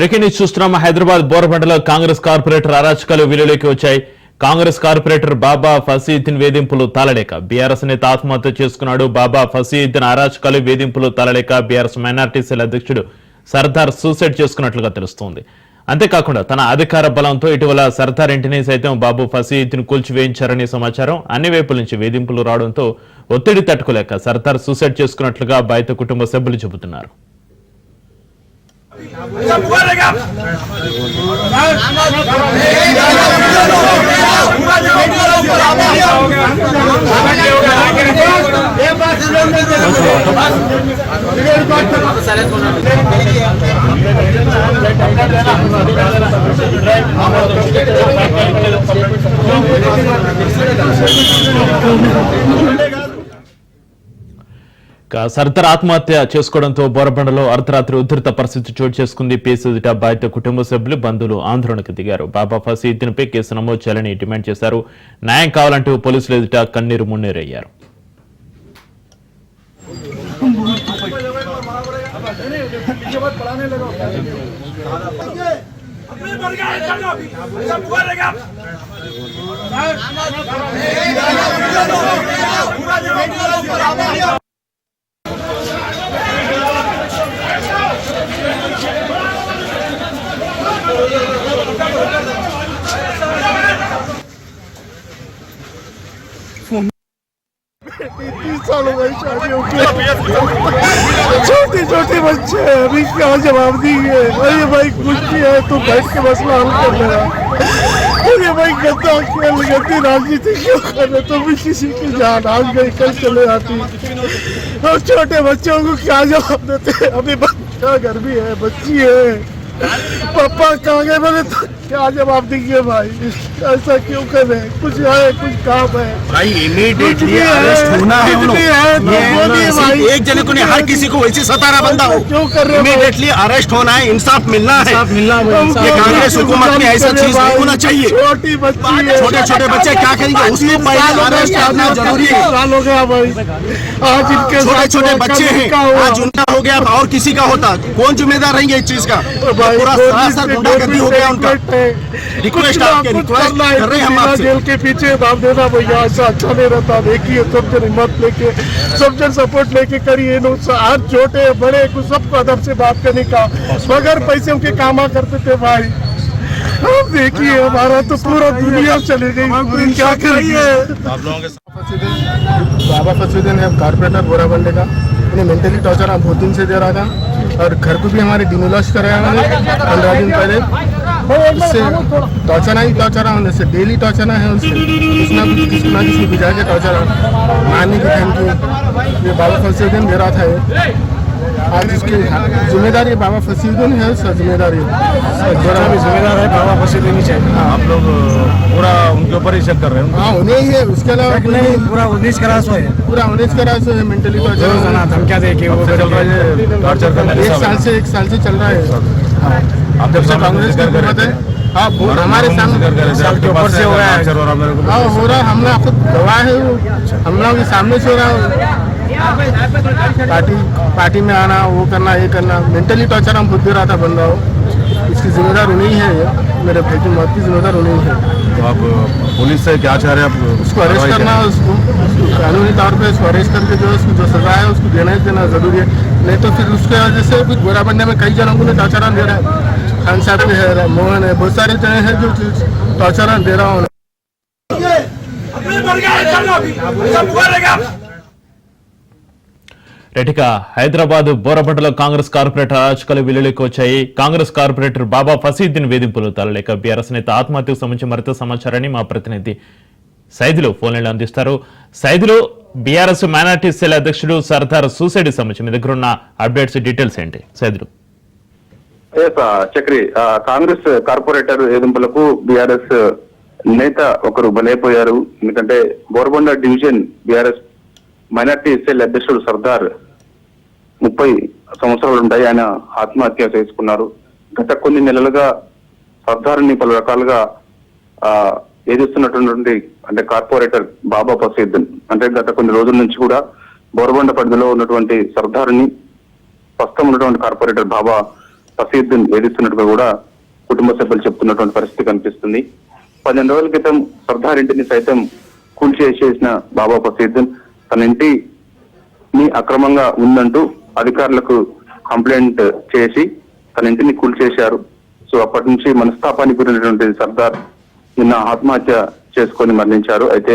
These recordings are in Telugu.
బ్రేకింగ్ న్యూస్ చూస్తున్నాం. హైదరాబాద్ బోరబండలో కాంగ్రెస్ కార్పొరేటర్ అరాచకాలు విలువలోకి వచ్చాయి. కాంగ్రెస్ కార్పొరేటర్ బాబా ఫసీద్దీన్ వేధింపులు తాళలేక బీఆర్ఎస్ నేత ఆత్మహత్య చేసుకున్నాడు. బాబా ఫసీద్దీన్ అరాచకాలు వేధింపులు తలలేక బీఆర్ఎస్ మైనార్టీ సెల్ అధ్యక్షుడు సర్దార్ సూసైడ్ చేసుకున్నట్లుగా తెలుస్తోంది. అంతేకాకుండా తన అధికార బలంతో ఇటీవల సర్దార్ ఇంటిని సైతం బాబు ఫసీద్దీన్ కూల్చివేయించారని సమాచారం అన్ని వైపుల నుంచి వేధింపులు రావడంతో ఒత్తిడి తట్టుకోలేక సర్దార్ సూసైడ్ చేసుకున్నట్లుగా బాధిత కుటుంబ సభ్యులు చెబుతున్నారు. ఇక సర్దార్ ఆత్మహత్య చేసుకోవడంతో బోరబండలో అర్ధరాత్రి ఉధృత పరిస్థితి చోటు చేసుకుంది. పేసు ఎదుట బాధిత కుటుంబ సభ్యులు బంధువులు ఆందోళనకు దిగారు. బాబా ఫసీద్దీన్పై కేసు నమోదు చేయాలని డిమాండ్ చేశారు. న్యాయం కావాలంటూ పోలీసులు ఎదుట కన్నీరు మున్నీరయ్యారు. छोटे छोटे बच्चे अभी क्या जवाब देंगे? अरे भाई, कुछ भी है तो बैठ के मसला हल कर लेना। अरे भाई गद्दा खेल गद्दी राजनीति क्यों कर रहे तुम भी किसी की जान आज गई, कल चले जाती और छोटे बच्चों को क्या जवाब देते अभी बच्चा घर भी है, बच्ची है। ਪਾਪਾ ਕਾਂਗੇ ਬਲੇ क्या जवाब देंगे भाई ऐसा क्यों कर रहे कुछ है कुछ काम है। भाई इमीडिएटली अरेस्ट होना है उन लोग। भी तो। एक जने को नहीं हर किसी को वैसे सतारा बंदा हो। क्यों कर रहे इमीडिएटली अरेस्ट होना है इंसाफ मिलना है। ये कांग्रेस हुकूमत में ऐसा चीज़ नहीं होना चाहिए। छोटी बच्ची छोटे छोटे बच्चे क्या करेंगे? उसको पहले अरेस्ट करना ज़रूरी है। हो गया भाई। आज इनके छोटे छोटे बच्चे हैं। आज उनका हो गया और किसी का होता। कौन जिम्मेदार रहेंगे इस चीज़ का? पूरा गुंडागर्दी हो गया उनका। रिक्वेस्ट आपके रिक्वेस्ट कर रहे हैं हम आपसे। जेल के पीछे दाम देना भैया ऐसा अच्छा नहीं रहता। देखिए सब जन हिम्मत लेके सब जन सपोर्ट लेके करिए। नो आज छोटे बड़े को सबको अदब से बात करने का। बगैर पैसे के कामा करते थे भाई। अब देखिए हमारा तो पूरा दुनिया चली गई। क्या करिए? बाबा फसुद्दीन है कारपोरेटर बोराबंडे का। उन्हें मेंटली टॉर्चर बहुत दिन से दे रहा था। और घर को भी हमारे डिमोलॉश कराया पंद्रह दिन पहले। उससे टॉर्चर ही टॉर्चर है उनसे डेली टॉर्चर है उससे कुछ ना कुछ किसी ना किसी बुझा के टॉर्चर मारने की धमकी। ये बाबा फसुद्दीन दे रहा था ये। आज इसकी ज़िम्मेदारी बाबा फसीउद्दीन है उसका ज़िम्मेदारी। जिम्मेदार है बाबा फसीउद्दीन ही चाहिए। आप लोग पूरा उनके ऊपर ही शक कर रहे हैं। हाँ उन्हें ही है उसके अलावा नहीं पूरा उन्नीस करा सो है। पूरा उन्नीस का राज है मेंटली टॉर्चर धमकिया दे के कब से चल रहा है। टॉर्चर करने एक साल से एक साल से चल रहा है। आप जब से कांग्रेस की कर हुकूमत है हाँ हमारे सामने साल के ऊपर से हो रहा है। हो है। हाँ हो रहा है हमला खुद गवाह है वो। हमला के सामने से हो रहा है पार्टी पार्टी में आना वो करना ये करना मेंटली टॉर्चर हम खुद दे रहा था बंदा वो। इसकी जिम्मेदार उन्हीं है मेरे भाई की मौत की जिम्मेदार उन्हीं है तो आप पुलिस से क्या चाह रहे हैं आप? उसको अरेस्ट करना करें? उसको कानूनी तौर पे उसको अरेस्ट करके जो उसको जो सजा है उसको देना ही देना ज़रूरी है। नहीं तो फिर उसके वजह से कुछ बुरा बनने में कई जनों को टॉर्चर दे रहा है। खान साहब के है मोहन है बहुत सारे जने हैं जो टॉर्चर दे रहा हूँ। రెటిక హైదరాబాద్ బోరబండలో కాంగ్రెస్ కార్పొరేటర్ అరాచకాలు వెలుగులోకి వచ్చాయి. కాంగ్రెస్ కార్పొరేటర్ బాబా ఫసీద్దీన్ వేధింపులు తలలేక బీఆర్ఎస్ నేత ఆత్మహత్యకు సంబంధించి మరింత సమాచారాన్ని మా ప్రతినిధి సైదులు ఫోన్లైన్లో అందిస్తారు. సైదులు బీఆర్ఎస్ మైనార్టీ సెల్ అధ్యక్షుడు సర్దార్ సూసైడ్ సంబంధించి మీ దగ్గర ఉన్న అప్డేట్స్ డీటెయిల్స్ ఏంటి? సైదులు. చక్రి కాంగ్రెస్ కార్పొరేటర్ వేధింపులకు బీఆర్ఎస్ నేత ఒకరు బలైపోయారు. ఎందుకంటే Borabanda division BRS minority SL అధ్యక్షుడు సర్దార్ ముప్పై సంవత్సరాలు ఉంటాయి. ఆయన ఆత్మహత్య చేసుకున్నారు. గత కొన్ని నెలలుగా సర్దార్ని పలు రకాలుగా ఆ అంటే కార్పొరేటర్ బాబా ఫసీద్దన్ అంటే గత కొన్ని రోజుల నుంచి కూడా బోరబండ పరిధిలో ఉన్నటువంటి సర్దార్ని ప్రస్తుతం ఉన్నటువంటి కార్పొరేటర్ బాబా ఫసీద్దీన్ వేధిస్తున్నట్టుగా కూడా కుటుంబ సభ్యులు చెప్తున్నటువంటి పరిస్థితి కనిపిస్తుంది. పదిహేను రోజుల క్రితం సర్దార్ ఇంటిని సైతం కూల్చేసేసిన బాబా ఫసీద్దీన్ తన ఇంటి ని అక్రమంగా ఉందంటూ అధికారులకు కంప్లైంట్ చేసి తన ఇంటిని కూల్చేశారు. సో అప్పటి నుంచి మనస్తాపానికి గురైనటువంటి సర్దార్ నిన్న ఆత్మహత్య చేసుకొని మరణించారు. అయితే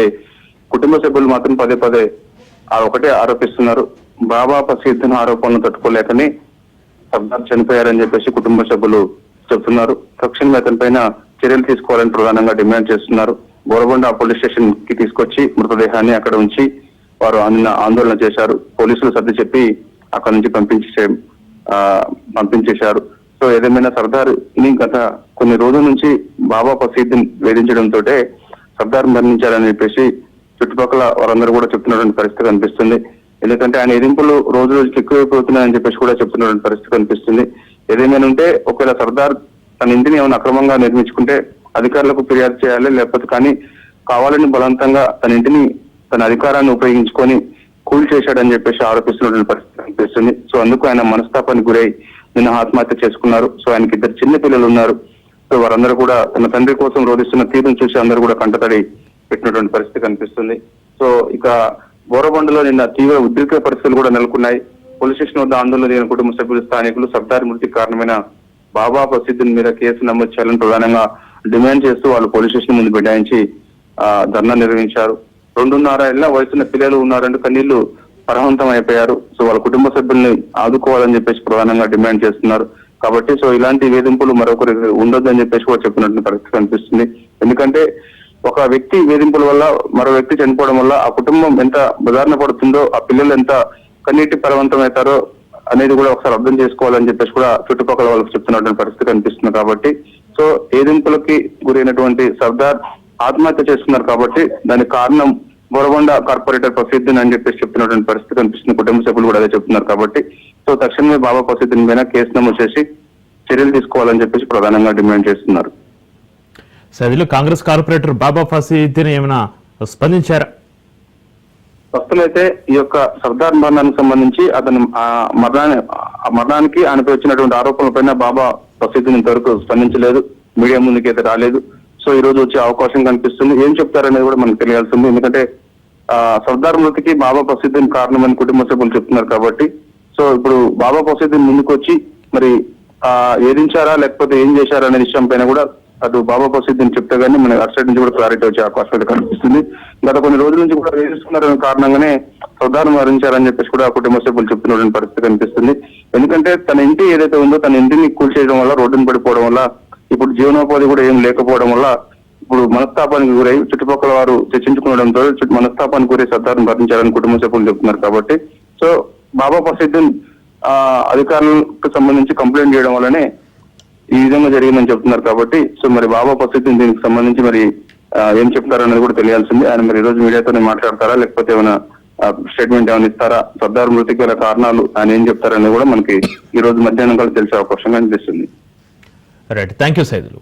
కుటుంబ సభ్యులు మాత్రం పదే పదే ఆ ఒకటే ఆరోపిస్తున్నారు. బాబా ప్రసిద్ధన ఆరోపణలు తట్టుకోలేకనే సర్దార్ చనిపోయారని చెప్పేసి కుటుంబ సభ్యులు చెప్తున్నారు. తక్షణమే అతనిపైన చర్యలు తీసుకోవాలని ప్రధానంగా డిమాండ్ చేస్తున్నారు. బోరగొండ పోలీస్ స్టేషన్కి తీసుకొచ్చి మృతదేహాన్ని అక్కడ ఉంచి వారు ఆందోళన చేశారు. పోలీసులు సర్ది చెప్పి అక్కడ నుంచి పంపించే పంపించేశారు. సో ఏదేమైనా సర్దార్ ఇని గత కొన్ని రోజుల నుంచి బాబా ప్రసిద్ధి వేధించడంతో సర్దార్ మరణించారని చెప్పేసి చుట్టుపక్కల వారందరూ కూడా చెప్తున్నటువంటి పరిస్థితి కనిపిస్తుంది. ఎందుకంటే ఆయన ఎదింపులు రోజు రోజుకి ఎక్కువైపోతున్నాయని చెప్పేసి కూడా చెప్తున్నటువంటి పరిస్థితి కనిపిస్తుంది. ఏదేమైనా ఉంటే ఒకవేళ సర్దార్ తన ఇంటిని ఏమైనా అక్రమంగా నిర్మించుకుంటే అధికారులకు ఫిర్యాదు చేయాలి లేకపోతే కానీ కావాలని బలవంతంగా తన ఇంటిని తన అధికారాన్ని ఉపయోగించుకొని కూల్ చేశాడని చెప్పేసి ఆరోపిస్తున్నటువంటి పరిస్థితి కనిపిస్తుంది. సో అందుకు ఆయన మనస్తాపానికి గురై నిన్న ఆత్మహత్య చేసుకున్నారు. సో ఆయనకి ఇద్దరు చిన్న పిల్లలు ఉన్నారు. సో వారందరూ కూడా తన తండ్రి కోసం రోధిస్తున్న తీరును చూసి అందరూ కూడా కంటతడి పెట్టినటువంటి పరిస్థితి కనిపిస్తుంది. సో ఇక బోరబండలో నిన్న తీవ్ర ఉద్రిక్త పరిస్థితులు కూడా నెలకొన్నాయి. పోలీస్ స్టేషన్ వద్ద ఆందోళన చేయని కుటుంబ సభ్యులు స్థానికులు సర్దార్ మృతికి కారణమైన బాబా ప్రసిద్ధుని మీద కేసు నమోదు చేయాలని ప్రధానంగా డిమాండ్ చేస్తూ వాళ్ళు పోలీస్ స్టేషన్ ముందు బిడాయించి ధర్నా నిర్వహించారు. రెండున్నర ఏళ్ళ వయసున్న పిల్లలు ఉన్నారంటూ కన్నీళ్ళు పరహంతం అయిపోయారు సో వాళ్ళ కుటుంబ సభ్యుల్ని ఆదుకోవాలని చెప్పేసి ప్రధానంగా డిమాండ్ చేస్తున్నారు. కాబట్టి సో ఇలాంటి వేధింపులు మరొకరికి ఉండొద్దని చెప్పేసి కూడా చెప్పినట్టు పరిస్థితి కనిపిస్తుంది. ఎందుకంటే ఒక వ్యక్తి వేధింపుల వల్ల మరో వ్యక్తి చనిపోవడం వల్ల ఆ కుటుంబం ఎంత బదారణ పడుతుందో ఆ పిల్లలు ఎంత కన్నీటి పరవంతం అవుతారో అనేది కూడా ఒకసారి అర్థం చేసుకోవాలని చెప్పేసి కూడా చుట్టుపక్కల వాళ్ళకి చెప్తున్నటువంటి పరిస్థితి కనిపిస్తుంది కాబట్టి. సో వేధింపులకి గురైనటువంటి సర్దార్ ఆత్మహత్య చేసుకున్నారు కాబట్టి దానికి కారణం బోరగొండ కార్పొరేటర్ ప్రసిద్ధిని అని చెప్పేసి చెప్తున్నటువంటి పరిస్థితి కనిపిస్తుంది. కుటుంబ సభ్యులు కూడా అదే చెప్తున్నారు కాబట్టి. సో తక్షణమే బాబా ప్రసిద్ధిని పైన కేసు నమోదు చేసి చర్యలు తీసుకోవాలని చెప్పేసి ప్రధానంగా డిమాండ్ చేస్తున్నారు. సభ్యులు కాంగ్రెస్ కార్పొరేటర్ బాబా ఫసీద్దీన్ ఏమైనా స్పందించారా? ప్రస్తుతమైతే ఈ యొక్క సర్దార్ మరణానికి సంబంధించి అతను ఆ మరణాన్ని మరణానికి ఆయనపై వచ్చినటువంటి ఆరోపణలపైన బాబా ప్రసిద్ధిని ఇంతవరకు స్పందించలేదు. మీడియా ముందుకైతే రాలేదు. సో ఈ రోజు వచ్చే అవకాశం కనిపిస్తుంది. ఏం చెప్తారనేది కూడా మనకు తెలియాల్సింది. ఎందుకంటే ఆ సర్దార్ మృతికి బాబా ప్రసిద్ధిని కారణమని కుటుంబ సభ్యులు చెప్తున్నారు కాబట్టి. సో ఇప్పుడు బాబా ప్రసిద్ధిని ముందుకు వచ్చి మరి ఆ ఏదించారా లేకపోతే ఏం చేశారా అనే విషయం పైన కూడా అటు బాబా ప్రసిద్ధిని చెప్తే గానీ మన అటు సైడ్ నుంచి కూడా క్లారిటీ వచ్చే అవకాశం అయితే కనిపిస్తుంది. గత కొన్ని రోజుల నుంచి కూడా వేధిస్తున్నారనే కారణంగానే సర్దార్ మరణించారని చెప్పేసి కూడా కుటుంబ సభ్యులు చెప్తున్నటువంటి పరిస్థితి కనిపిస్తుంది. ఎందుకంటే తన ఇంటి ఏదైతే ఉందో తన ఇంటిని కూల్చేయడం వల్ల రోడ్డును పడిపోవడం వల్ల ఇప్పుడు జీవనోపాధి కూడా ఏం లేకపోవడం వల్ల ఇప్పుడు మనస్తాపానికి గురై చుట్టుపక్కల వారు చర్చించుకోవడంతో మనస్తాపానికి గురై సర్దార్ని భరించాలని కుటుంబ సభ్యులు చెప్తున్నారు కాబట్టి సో బాబా ప్రసిద్ధం ఆ అధికారులకు సంబంధించి కంప్లైంట్ చేయడం వల్లనే ఈ విధంగా జరిగిందని చెప్తున్నారు కాబట్టి సో మరి బాబా ప్రసిద్ధిని దీనికి సంబంధించి మరి ఏం చెప్తారనేది కూడా తెలియాల్సింది. ఆయన మరి ఈ రోజు మీడియాతోనే మాట్లాడతారా? లేకపోతే ఏమైనా స్టేట్మెంట్ ఏమైనా ఇస్తారా? సర్దార్ మృతికి గల కారణాలు ఆయన ఏం చెప్తారనేది కూడా మనకి ఈ రోజు మధ్యాహ్నం కల్లా తెలిసే అవకాశం కనిపిస్తుంది right thank you Saidulu.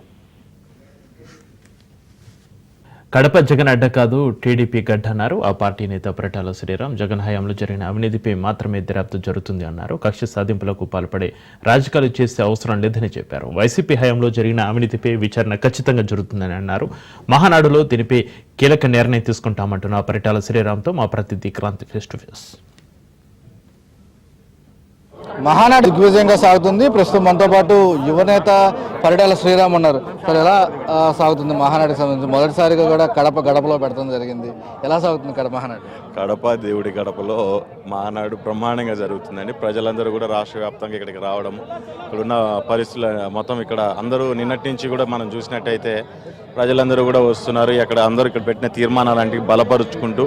Kadapa Jagan అడ్డ కాదు టీడీపీ గడ్డ అన్నారు. ఆ పార్టీ నేత పరిటాల శ్రీరామ్ జగన్ హయాంలో జరిగిన అవినీతిపై మాత్రమే దర్యాప్తు జరుగుతుంది అన్నారు. కక్ష సాధింపులకు పాల్పడే రాజకీయాలు చేసే అవసరం లేదని చెప్పారు. వైసీపీ హయాంలో జరిగిన అవినీతిపై విచారణ ఖచ్చితంగా జరుగుతుందని అన్నారు. మహానాడులో దీనిపై కీలక నిర్ణయం తీసుకుంటామంటున్న పరిటాల శ్రీరామ్తో మా ప్రతినిధి Kranti face to face. Mahanadu దిగ్విజయంగా సాగుతుంది. ప్రస్తుతం మనతో పాటు యువనేత పరిడాల శ్రీరామ్ ఉన్నారు. సార్ ఎలా సాగుతుంది మహానాడుకి సంబంధించి? మొదటిసారిగా కూడా కడప గడపలో పెడతాం జరిగింది. ఎలా సాగుతుంది కడప మహానాడు? కడప దేవుడి గడపలో మహానాడు బ్రహ్మాండంగా జరుగుతుందండి. ప్రజలందరూ కూడా రాష్ట్ర వ్యాప్తంగా ఇక్కడికి రావడం ఇక్కడున్న పరిస్థితులు మొత్తం ఇక్కడ అందరూ నిన్నటి నుంచి కూడా మనం చూసినట్టయితే ప్రజలందరూ కూడా వస్తున్నారు. ఇక్కడ అందరూ ఇక్కడ పెట్టిన తీర్మానాలంటివి బలపరుచుకుంటూ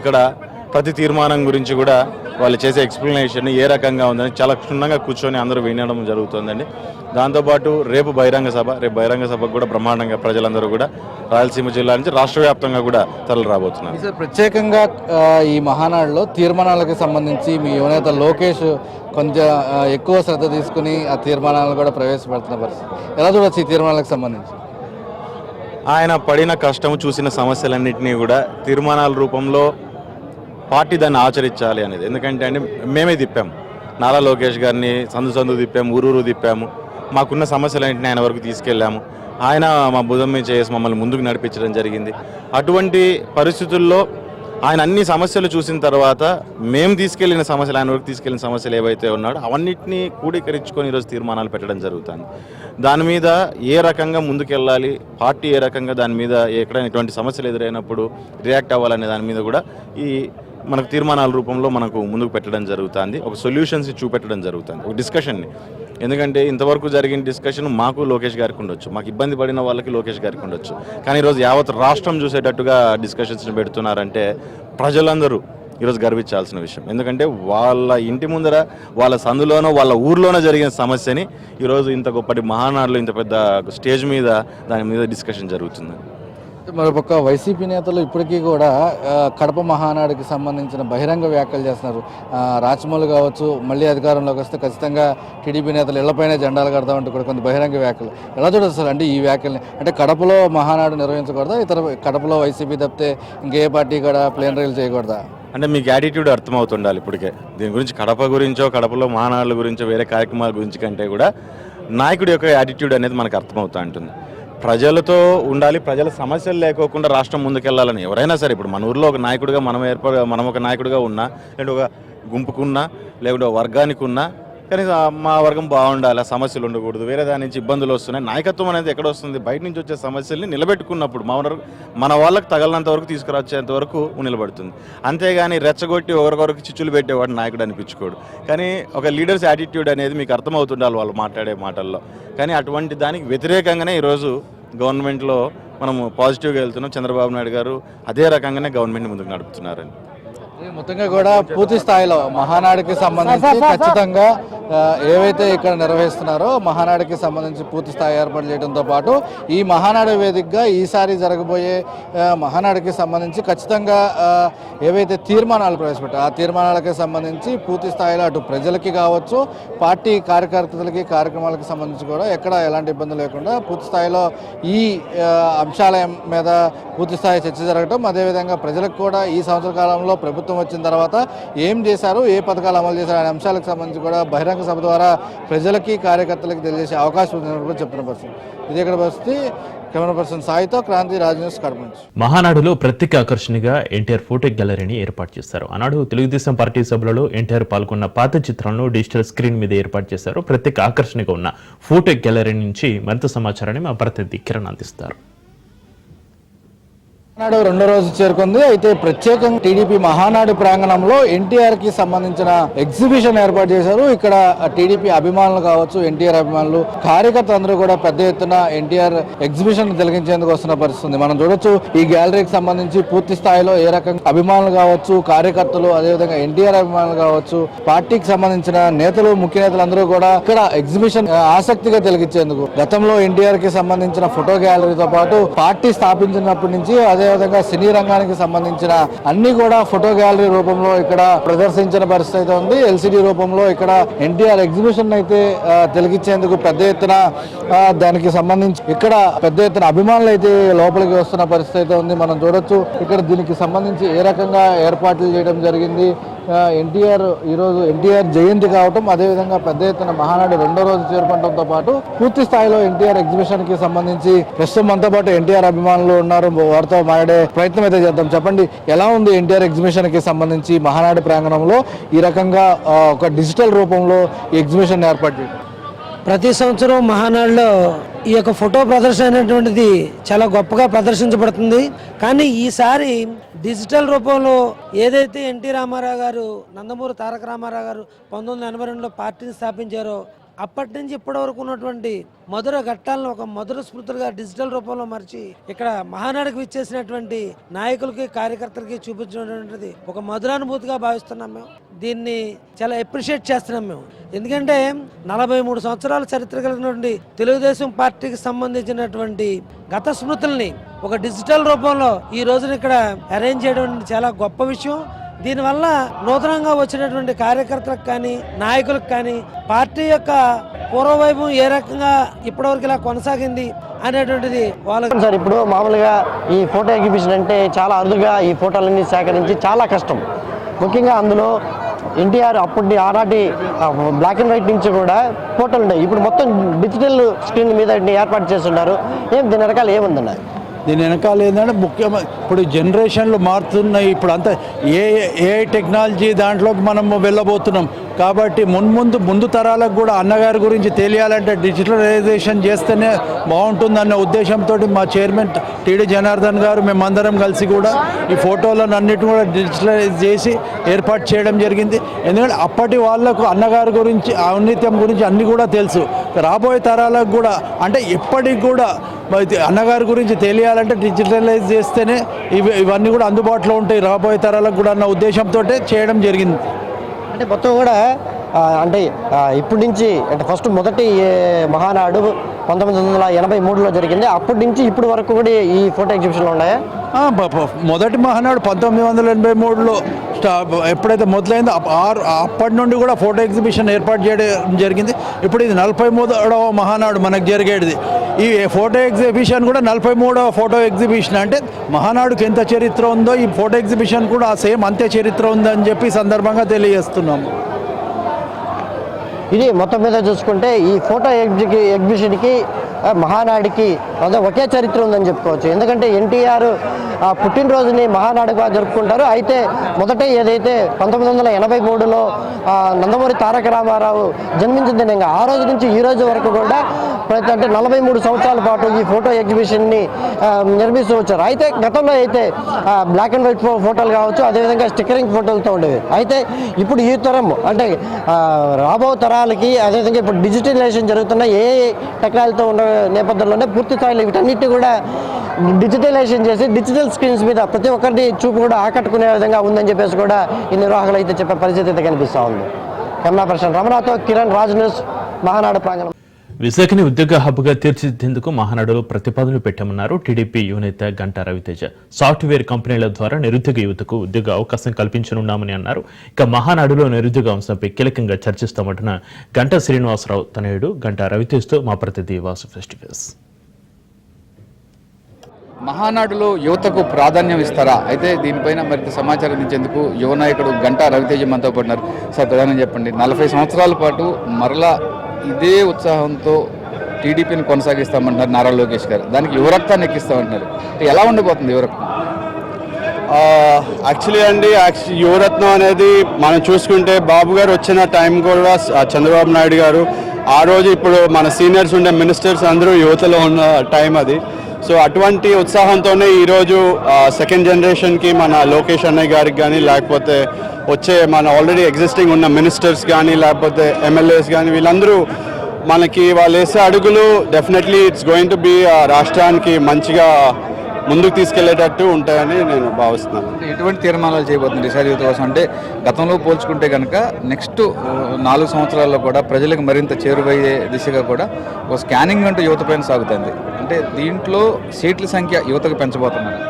ఇక్కడ ప్రతి తీర్మానం గురించి కూడా వాళ్ళు చేసే ఎక్స్ప్లెనేషన్ ఏ రకంగా ఉందని చాలా క్షుణ్ణంగా కూర్చొని అందరూ వినడం జరుగుతుందండి. దాంతోపాటు రేపు బహిరంగ సభ రేపు బహిరంగ సభకు కూడా బ్రహ్మాండంగా ప్రజలందరూ కూడా రాయలసీమ జిల్లా నుంచి రాష్ట్ర వ్యాప్తంగా కూడా తరలి రాబోతున్నారు. ప్రత్యేకంగా ఈ మహానాడులో తీర్మానాలకు సంబంధించి మీ యువనేత లోకేష్ కొంచెం ఎక్కువ శ్రద్ధ తీసుకుని ఆ తీర్మానాలను కూడా ప్రవేశపెడుతున్న పరిస్థితి. ఎలా చూడొచ్చు ఈ తీర్మానాలకు సంబంధించి? ఆయన పడిన కష్టం చూసిన సమస్యలన్నింటినీ కూడా తీర్మానాల రూపంలో పార్టీ దాన్ని ఆచరించాలి అనేది. ఎందుకంటే అండి మేమే తిప్పాము నారా లోకేష్ గారిని సందు సందు తిప్పాము ఊరూరు తిప్పాము. మాకున్న సమస్యలన్నింటినీ ఆయన వరకు తీసుకెళ్ళాము. ఆయన మా బుధం మీద చేసి మమ్మల్ని ముందుకు నడిపించడం జరిగింది. అటువంటి పరిస్థితుల్లో ఆయన అన్ని సమస్యలు చూసిన తర్వాత మేము తీసుకెళ్ళిన సమస్యలు ఆయన వరకు తీసుకెళ్ళిన సమస్యలు ఏవైతే ఉన్నాడో అవన్నిటినీ కూడీకరించుకొని ఈరోజు తీర్మానాలు పెట్టడం జరుగుతుంది. దాని మీద ఏ రకంగా ముందుకెళ్ళాలి పార్టీ ఏ రకంగా దాని మీద ఎక్కడైనా ఇటువంటి సమస్యలు ఎదురైనప్పుడు రియాక్ట్ అవ్వాలనే దాని మీద కూడా ఈ మనకు తీర్మానాల రూపంలో మనకు ముందుకు పెట్టడం జరుగుతుంది. ఒక సొల్యూషన్స్ చూపెట్టడం జరుగుతుంది. ఒక డిస్కషన్ని ఎందుకంటే ఇంతవరకు జరిగిన డిస్కషన్ మాకు లోకేష్ గారికి ఉండొచ్చు. మాకు ఇబ్బంది పడిన వాళ్ళకి లోకేష్ గారికి ఉండొచ్చు. కానీ ఈరోజు యావత్ రాష్ట్రం చూసేటట్టుగా డిస్కషన్స్ని పెడుతున్నారంటే ప్రజలందరూ ఈరోజు గర్వించాల్సిన విషయం. ఎందుకంటే వాళ్ళ ఇంటి ముందర వాళ్ళ సందులోనో వాళ్ళ ఊర్లోనో జరిగిన సమస్యని ఈరోజు ఇంత గొప్పటి మహానాడులో ఇంత పెద్ద స్టేజ్ మీద దాని మీద డిస్కషన్ జరుగుతుంది. మరొక వైసీపీ నేతలు ఇప్పటికీ కూడా కడప మహానాడుకి సంబంధించిన బహిరంగ వ్యాఖ్యలు చేస్తున్నారు. రాచమౌళి కావచ్చు మళ్ళీ అధికారంలోకి వస్తే ఖచ్చితంగా టీడీపీ నేతలు ఇళ్ళపైనే జెండాలు కడతామంటూ కూడా కొంత బహిరంగ వ్యాఖ్యలు. ఎలా చూడదు అంటే ఈ వ్యాఖ్యల్ని? అంటే కడపలో మహానాడు నిర్వహించకూడదా? ఇతర కడపలో వైసీపీ తప్పితే ఇంకే పార్టీ కూడా ప్లేన్ రైలు చేయకూడదా? అంటే మీకు యాటిట్యూడ్ అర్థమవుతుండాలి ఇప్పటికే. దీని గురించి కడప గురించో కడపలో మహానాడుల గురించో వేరే కార్యక్రమాల గురించి కంటే కూడా నాయకుడి యొక్క యాటిట్యూడ్ అనేది మనకు అర్థమవుతూ ఉంటుంది ప్రజలతో ఉండాలి ప్రజల సమస్యలు లేకోకుండా రాష్ట్రం ముందుకెళ్ళాలని. ఎవరైనా సరే ఇప్పుడు మన ఊర్లో ఒక నాయకుడిగా మనం ఏర్పడ మనం ఒక నాయకుడిగా ఉన్నా లేదంటే ఒక గుంపుకున్నా లేకుంటే ఒక వర్గానికి ఉన్నా కానీ మా వర్గం బాగుండాలి ఆ సమస్యలు ఉండకూడదు. వేరే దాని నుంచి ఇబ్బందులు వస్తున్నాయి. నాయకత్వం అనేది ఎక్కడ వస్తుంది? బయట నుంచి వచ్చే సమస్యల్ని నిలబెట్టుకున్నప్పుడు మా మన వాళ్ళకి తగలనంత వరకు తీసుకురాచేంత వరకు నిలబడుతుంది. అంతేగాని రెచ్చగొట్టి ఒకరికొరకు చిచ్చులు పెట్టేవాడు నాయకుడు అనిపించుకోడు. కానీ ఒక లీడర్స్ యాటిట్యూడ్ అనేది మీకు అర్థమవుతుండాలి వాళ్ళు మాట్లాడే మాటల్లో. కానీ అటువంటి దానికి వ్యతిరేకంగానే ఈరోజు గవర్నమెంట్లో మనము పాజిటివ్గా వెళ్తున్నాం. చంద్రబాబు నాయుడు గారు అదే రకంగానే గవర్నమెంట్ ముందుకు నడుపుతున్నారని. మొత్తంగా కూడా పూర్తి స్థాయిలో మహానాడుకి సంబంధించి ఖచ్చితంగా ఏవైతే ఇక్కడ నిర్వహిస్తున్నారో మహానాడుకి సంబంధించి పూర్తి స్థాయి ఏర్పాటు చేయడంతో పాటు ఈ మహానాడు వేదికగా ఈసారి జరగబోయే మహానాడుకి సంబంధించి ఖచ్చితంగా ఏవైతే తీర్మానాలు ప్రవేశపెట్టారో ఆ తీర్మానాలకి సంబంధించి పూర్తి స్థాయిలో అటు ప్రజలకి కావచ్చు పార్టీ కార్యకర్తలకి కార్యక్రమాలకు సంబంధించి కూడా ఎక్కడ ఎలాంటి ఇబ్బంది లేకుండా పూర్తి స్థాయిలో ఈ అంశాల మీద పూర్తి స్థాయి చర్చ జరగటం అదేవిధంగా ప్రజలకు కూడా ఈ సంవత్సర కాలంలో ప్రభుత్వం వచ్చిన తర్వాత ఏం చేశారు ఏ పథకాలు అమలు చేశారు అనే అంశాలకు సంబంధించి కూడా బహిరంగ సభ ద్వారా ప్రజలకి కార్యకర్తలకి తెలియజేసే అవకాశం ఉందని కూడా చెప్తున్న పరిస్థితి. ఇది ఇక్కడ పరిస్థితి? కెమెరా పర్సన్ సాయితో క్రాంతి రాజ్ న్యూస్ మహానాడులో ప్రత్యేక ఆకర్షణగా ఎన్టీఆర్ ఫోటో గ్యాలరీని ఏర్పాటు చేశారు. ఆనాడు తెలుగుదేశం పార్టీ సభలలో ఎన్టీఆర్ పాల్గొన్న పాత చిత్రాలను డిజిటల్ స్క్రీన్ మీద ఏర్పాటు చేశారు. ప్రత్యేక ఆకర్షణగా ఉన్న ఫోటో గ్యాలరీ నుంచి మరింత సమాచారాన్ని మా ప్రతినిధి కిరణ్ అందిస్తారు. మహానాడు రెండో రోజు చేరుకుంది. అయితే ప్రత్యేకంగా టీడీపీ మహానాడు ప్రాంగణంలో ఎన్టీఆర్కి సంబంధించిన ఎగ్జిబిషన్ ఏర్పాటు చేశారు. ఇక్కడ టీడీపీ అభిమానులు కావచ్చు ఎన్టీఆర్ అభిమానులు కార్యకర్తలు అందరూ కూడా పెద్ద ఎత్తున ఎన్టీఆర్ ఎగ్జిబిషన్ తిలగించేందుకు వస్తున్న పరిస్థితి మనం చూడొచ్చు ఈ గ్యాలరీకి సంబంధించి పూర్తి స్థాయిలో ఏ రకంగా అభిమానులు కావచ్చు కార్యకర్తలు అదేవిధంగా ఎన్టీఆర్ అభిమానులు కావచ్చు పార్టీకి సంబంధించిన నేతలు ముఖ్య నేతలు అందరూ కూడా ఇక్కడ ఎగ్జిబిషన్ ఆసక్తిగా తిలగించేందుకు గతంలో ఎన్టీఆర్కి సంబంధించిన ఫోటో గ్యాలరీతో పాటు పార్టీ స్థాపించినప్పటి నుంచి అదే అదేవిధంగా సినీ రంగానికి సంబంధించిన అన్ని కూడా ఫోటో గ్యాలరీ రూపంలో ఇక్కడ ప్రదర్శించిన పరిస్థితి అయితే ఉంది. ఎల్సిడి రూపంలో ఇక్కడ ఎన్టీఆర్ ఎగ్జిబిషన్ అయితే ఆ, తిలగించేందుకు పెద్ద ఎత్తున దానికి సంబంధించి ఇక్కడ పెద్ద ఎత్తున అభిమానులు అయితే లోపలికి వస్తున్న పరిస్థితి అయితే ఉంది. మనం చూడొచ్చు. ఇక్కడ దీనికి సంబంధించి ఏ రకంగా ఏర్పాట్లు చేయడం జరిగింది. ఎన్టీఆర్ ఈరోజు ఎన్టీఆర్ జయంతి కావటం అదేవిధంగా పెద్ద ఎత్తున మహానాడు రెండో రోజు చేరుకోవడంతో పాటు పూర్తి స్థాయిలో ఎన్టీఆర్ ఎగ్జిబిషన్కి సంబంధించి ప్రస్తుతం మనతో పాటు ఎన్టీఆర్ అభిమానులు ఉన్నారు. వారితో మాట్లాడే ప్రయత్నం అయితే చేద్దాం. చెప్పండి ఎలా ఉంది ఎన్టీఆర్ ఎగ్జిబిషన్కి సంబంధించి మహానాడు ప్రాంగణంలో ఈ రకంగా ఒక డిజిటల్ రూపంలో ఎగ్జిబిషన్ ఏర్పాటు ప్రతి సంవత్సరం మహానాడులో ఈ యొక్క ఫోటో ప్రదర్శన అనేటువంటిది చాలా గొప్పగా ప్రదర్శించబడుతుంది. కానీ ఈసారి డిజిటల్ రూపంలో ఏదైతే ఎన్టీ రామారావు గారు నందమూరి తారక రామారావు గారు పంతొమ్మిది వందల ఎనభై రెండులో పార్టీని స్థాపించారో అప్పటి నుంచి ఇప్పటి వరకు ఉన్నటువంటి మధుర ఘట్టాలను ఒక మధుర స్మృతులుగా డిజిటల్ రూపంలో మార్చి ఇక్కడ మహానాడుకు విచ్చేసినటువంటి నాయకులకి కార్యకర్తలకి చూపించినటువంటిది ఒక మధురానుభూతిగా భావిస్తున్నాం మేము. దీన్ని చాలా అప్రిషియేట్ చేస్తున్నాం మేము. ఎందుకంటే నలభై మూడు సంవత్సరాల చరిత్ర కలిగినటువంటి తెలుగుదేశం పార్టీకి సంబంధించినటువంటి గత స్మృతుల్ని ఒక డిజిటల్ రూపంలో ఈ రోజున ఇక్కడ అరేంజ్ చేయడం చాలా గొప్ప విషయం. దీనివల్ల నూతనంగా వచ్చినటువంటి కార్యకర్తలకు కానీ నాయకులకు కానీ పార్టీ యొక్క పూర్వవైభవం ఏ రకంగా ఇప్పటివరకు ఇలా కొనసాగింది అనేటువంటిది వాళ్ళకి సార్ ఇప్పుడు మామూలుగా ఈ ఫోటో ఎగ్జిబిషన్ అంటే చాలా అరుదుగా ఈ ఫోటోలన్నీ సేకరించి చాలా కష్టం. ముఖ్యంగా అందులో ఎన్టీఆర్ అప్పటి ఆనాటి బ్లాక్ అండ్ వైట్ నుంచి కూడా ఫోటోలు ఉన్నాయి ఇప్పుడు మొత్తం డిజిటల్ స్క్రీన్ మీద ఏర్పాటు చేస్తున్నారు. ఏం దీని రకాలు ఏముందన్న దీని వెనకాల ఏంటంటే ముఖ్యమైన ఇప్పుడు జనరేషన్లు మారుతున్నాయి. ఇప్పుడు అంతా ఏ ఏ టెక్నాలజీ దాంట్లోకి మనం వెళ్ళబోతున్నాం. కాబట్టి మున్ముందు ముందు తరాలకు కూడా అన్నగారి గురించి తెలియాలంటే డిజిటలైజేషన్ చేస్తేనే బాగుంటుందన్న ఉద్దేశంతో మా చైర్మన్ టీడీ జనార్దన్ గారు మేమందరం కలిసి కూడా ఈ ఫోటోలను అన్నిటిని కూడా డిజిటలైజ్ చేసి ఏర్పాటు చేయడం జరిగింది. ఎందుకంటే అప్పటి వాళ్ళకు అన్నగారి గురించి ఔన్నిత్యం గురించి అన్నీ కూడా తెలుసు. రాబోయే తరాలకు కూడా అంటే ఎప్పటికి కూడా మరి అన్నగారి గురించి తెలియాలంటే డిజిటలైజ్ చేస్తేనే ఇవి ఇవన్నీ కూడా అందుబాటులో ఉంటాయి రాబోయే తరాలకు కూడా అన్న ఉద్దేశంతో చేయడం జరిగింది. అంటే మొత్తం కూడా అంటే ఇప్పటి నుంచి అంటే ఫస్ట్ మొదటి మహానాడు పంతొమ్మిది వందల ఎనభై మూడులో జరిగింది. అప్పటి నుంచి ఇప్పటి వరకు కూడా ఈ ఫోటో ఎగ్జిబిషన్లు ఉన్నాయా? మొదటి మహానాడు పంతొమ్మిది వందల ఎనభై మూడులో ఎప్పుడైతే మొదలైందో ఆరు అప్పటి నుండి కూడా ఫోటో ఎగ్జిబిషన్ ఏర్పాటు చేయడం జరిగింది. ఇప్పుడు ఇది నలభై మూడవ మహానాడు మనకు జరిగేది ఈ ఫోటో ఎగ్జిబిషన్ కూడా నలభై మూడవ ఫోటో ఎగ్జిబిషన్ అంటే మహానాడుకి ఎంత చరిత్ర ఉందో ఈ ఫోటో ఎగ్జిబిషన్ కూడా ఆ సేమ్ అంతే చరిత్ర ఉందని చెప్పి సందర్భంగా తెలియజేస్తున్నాము ఇది మొత్తం మీద చూసుకుంటే ఈ ఫోటో ఎగ్జికి ఎగ్జిబిషన్కి మహానాడికి అదే ఒకే చరిత్ర ఉందని చెప్పుకోవచ్చు. ఎందుకంటే ఎన్టీఆర్ పుట్టినరోజుని మహానాడుగా జరుపుకుంటారు. అయితే మొదట ఏదైతే పంతొమ్మిది వందల ఎనభై మూడులో నందమూరి తారక రామారావు జన్మించిన దినంగా ఆ రోజు నుంచి ఈ రోజు వరకు కూడా అంటే నలభై మూడు సంవత్సరాల పాటు ఈ ఫోటో ఎగ్జిబిషన్ని నిర్మిస్తూ వచ్చారు అయితే గతంలో అయితే బ్లాక్ అండ్ వైట్ ఫోటోలు కావచ్చు అదేవిధంగా స్టిక్కరింగ్ ఫోటోలతో ఉండేవి. అయితే ఇప్పుడు ఈ తరం అంటే రాబో తరాలకి అదేవిధంగా ఇప్పుడు డిజిటలైజేషన్ జరుగుతున్న ఏ టెక్నాలజీతో ఉన్న నేపథ్యంలోనే పూర్తి స్థాయిలో వీటన్నిటి కూడా డిజిటలైజేషన్ చేసి డిజిటల్ స్క్రీన్స్ మీద ప్రతి ఒక్కరిని చూపు కూడా ఆకట్టుకునే విధంగా ఉందని చెప్పేసి కూడా ఈ నిర్వాహకులు అయితే చెప్పే పరిస్థితి అయితే కనిపిస్తూ ఉంది. కెమెరా పర్సన్ రమణతో కిరణ్ రాజ్ న్యూస్ మహానాడు ప్రాంగణం. విశాఖని ఉద్యోగ హబ్గా తీర్చిదిద్దేందుకు మహానాడులో ప్రతిపాదనలు పెట్టామన్నారు టీడీపీ యువనేత గంటా రవితేజ. సాఫ్ట్వేర్ కంపెనీల ద్వారా నిరుద్యోగ యువతకు ఉద్యోగ అవకాశం కల్పించనున్నామని అన్నారు. ఇక మహానాడులో నిరుద్యోగ అంశంపై కీలకంగా చర్చిస్తామంటున్న గంటా శ్రీనివాసరావు తనయుడు గంటా రవితేజ్తో మా ప్రతినిధి వాసు ఫెస్టివల్స్. మహానాడులో యువతకు ప్రాధాన్యం ఇస్తారా? అయితే దీనిపైన మరింత సమాచారం ఇచ్చేందుకు యువ నాయకుడు గంటా రవితేజ మనతో పడినారు సార్ ప్రధానం చెప్పండి. నలభై సంవత్సరాల పాటు మరలా ఇదే ఉత్సాహంతో టీడీపీని కొనసాగిస్తామంటున్నారు నారా లోకేష్ గారు. దానికి యువరక్తాన్ని ఎక్కిస్తామంటున్నారు. ఎలా ఉండిపోతుంది యువరక్తం? యాక్చువల్లీ అండి యువరత్నం అనేది మనం చూసుకుంటే బాబు గారు వచ్చిన టైం కూడా చంద్రబాబు నాయుడు గారు ఆ రోజు ఇప్పుడు మన సీనియర్స్ ఉండే మినిస్టర్స్ అందరూ యువతలో ఉన్న టైం అది. సో అటువంటి ఉత్సాహంతోనే ఈరోజు సెకండ్ జనరేషన్కి మన లోకేష్ అన్నయ్య గారికి కానీ లేకపోతే వచ్చే మన ఆల్రెడీ ఎగ్జిస్టింగ్ ఉన్న మినిస్టర్స్ కానీ లేకపోతే ఎమ్మెల్యేస్ కానీ వీళ్ళందరూ మనకి వాళ్ళు వేసే అడుగులు definitely it's going to be రాష్ట్రానికి మంచిగా ముందుకు తీసుకెళ్ళేటట్టు ఉంటాయని నేను భావిస్తున్నాను. ఎటువంటి తీర్మానాలు చేయబోతుంది డిసైడ్ యువత కోసం అంటే గతంలో పోల్చుకుంటే కనుక నెక్స్ట్ నాలుగు సంవత్సరాల్లో కూడా ప్రజలకు మరింత చేరువయ్యే దిశగా కూడా ఒక స్కానింగ్ అంటూ యువత పైన సాగుతుంది. అంటే దీంట్లో సీట్ల సంఖ్య యువతకు పెంచబోతున్నారు.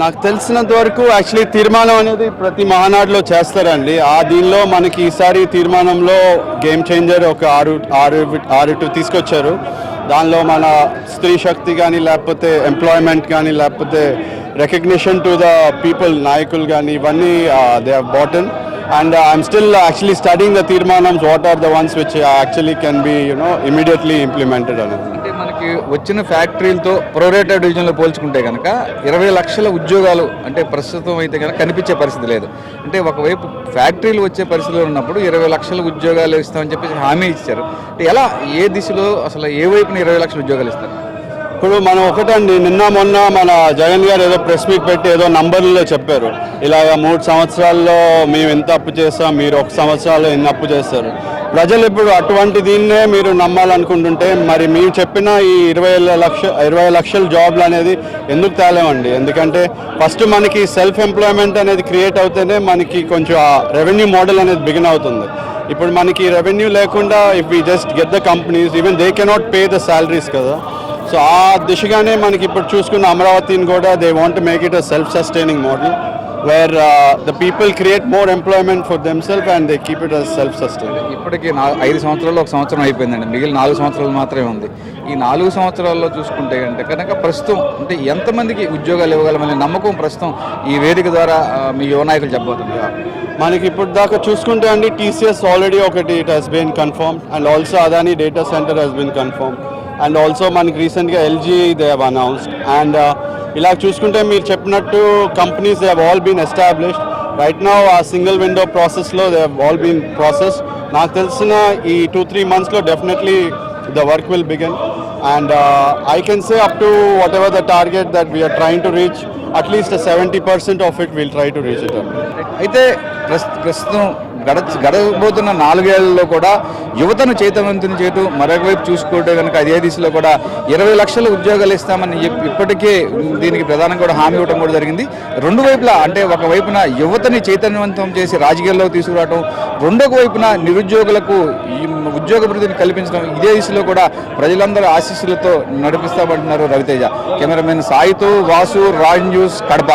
నాకు తెలిసినంత వరకు యాక్చువల్లీ తీర్మానం అనేది ప్రతి మహానాడులో చేస్తారండి. ఆ దీనిలో మనకి ఈసారి తీర్మానంలో గేమ్ చేంజర్ ఒక ఆరు ఆరు ఆరు తీసుకొచ్చారు. దానిలో మన స్త్రీ శక్తి కానీ లేకపోతే ఎంప్లాయ్మెంట్ కానీ లేకపోతే రికగ్నిషన్ టు ద పీపుల్ నాయకులు కానీ ఇవన్నీ uh, they have and I'm still actually studying the తీర్మానమ్స్ what are the ones which actually can be you know immediately implemented అనేది అంటే మనకి వచ్చిన ఫ్యాక్టరీలతో ప్రొరేటర్ డివిజన్లో పోల్చుకుంటే కనుక ఇరవై లక్షల ఉద్యోగాలు అంటే ప్రస్తుతం అయితే కనుక కనిపించే పరిస్థితి లేదు. అంటే ఒకవైపు ఫ్యాక్టరీలు వచ్చే పరిస్థితిలో ఉన్నప్పుడు ఇరవై లక్షల ఉద్యోగాలు ఇస్తామని చెప్పేసి హామీ ఇచ్చారు. అంటే ఎలా ఏ దిశలో అసలు ఏ వైపున ఇరవై లక్షల ఉద్యోగాలు ఇస్తారు? ఇప్పుడు మనం ఒకటండి నిన్న మొన్న మన జగన్ గారు ఏదో ప్రెస్ మీట్ పెట్టి ఏదో నంబర్లో చెప్పారు. ఇలాగ మూడు సంవత్సరాల్లో మేము ఎంత అప్పు చేస్తాం మీరు ఒక సంవత్సరాల్లో ఎన్ని అప్పు చేస్తారు. ప్రజలు ఇప్పుడు అటువంటి దీన్నే మీరు నమ్మాలనుకుంటుంటే మరి మేము చెప్పిన ఈ ఇరవై లక్ష ఇరవై లక్షల జాబ్లు అనేది ఎందుకు తేలేమండి? ఎందుకంటే ఫస్ట్ మనకి సెల్ఫ్ ఎంప్లాయ్మెంట్ అనేది క్రియేట్ అవుతేనే మనకి కొంచెం ఆ రెవెన్యూ మోడల్ అనేది బిగిన్ అవుతుంది. ఇప్పుడు మనకి రెవెన్యూ లేకుండా if we just get the companies even they cannot pay the salaries కదా. సో ఆ దిశగానే మనకి ఇప్పుడు చూసుకున్న అమరావతిని కూడా they want make it a self sustaining model where the people create more employment for them self and they keep it as self sustaining ఇప్పటికీ ఐదు సంవత్సరాల్లో ఒక సంవత్సరం అయిపోయిందండి. మిగిలిన నాలుగు సంవత్సరాలు మాత్రమే ఉంది. ఈ నాలుగు సంవత్సరాల్లో చూసుకుంటే అంటే కనుక ప్రస్తుతం అంటే ఎంతమందికి ఉద్యోగాలు ఇవ్వగలమనే నమ్మకం ప్రస్తుతం ఈ వేదిక ద్వారా మీ యువ నాయకులు చెప్పబోతున్నారు. మనకి ఇప్పుడు దాకా చూసుకుంటే అండి టీసీఎస్ ఆల్రెడీ ఒకటి it has been confirm and also Adani data centre has been confirm and also మనకి రీసెంట్గా LG they have announced and ఇలా చూసుకుంటే మీరు చెప్పినట్టు companies they have all been established right నా ఆ సింగిల్ విండో ప్రాసెస్లో they have all been process నాకు తెలిసిన ఈ టూ త్రీ మంత్స్లో definitely the work will begin and I can say up to whatever the target that we're trying to reach at least seventy percent of it will try to reach it అయితే ప్రస్తుతం గడ గడబోతున్న నాలుగేళ్ళలో కూడా యువతను చైతన్యవంతం చేయటం మరొక వైపు చూసుకుంటే కనుక అదే దిశలో కూడా ఇరవై లక్షల ఉద్యోగాలు ఇస్తామని ఇప్పటికే దీనికి ప్రధానంగా కూడా హామీ ఇవ్వడం కూడా జరిగింది. రెండు వైపులా అంటే ఒక వైపున యువతని చైతన్యవంతం చేసి రాజకీయాల్లోకి తీసుకురావడం రెండొక వైపున నిరుద్యోగులకు ఉద్యోగ వృద్ధిని కల్పించడం ఇదే దిశలో కూడా ప్రజలందరూ ఆశీస్సులతో నడిపిస్తామంటున్నారు రవితేజ. కెమెరామెన్ సాయితో వాసు రాజ్ న్యూస్ కడప.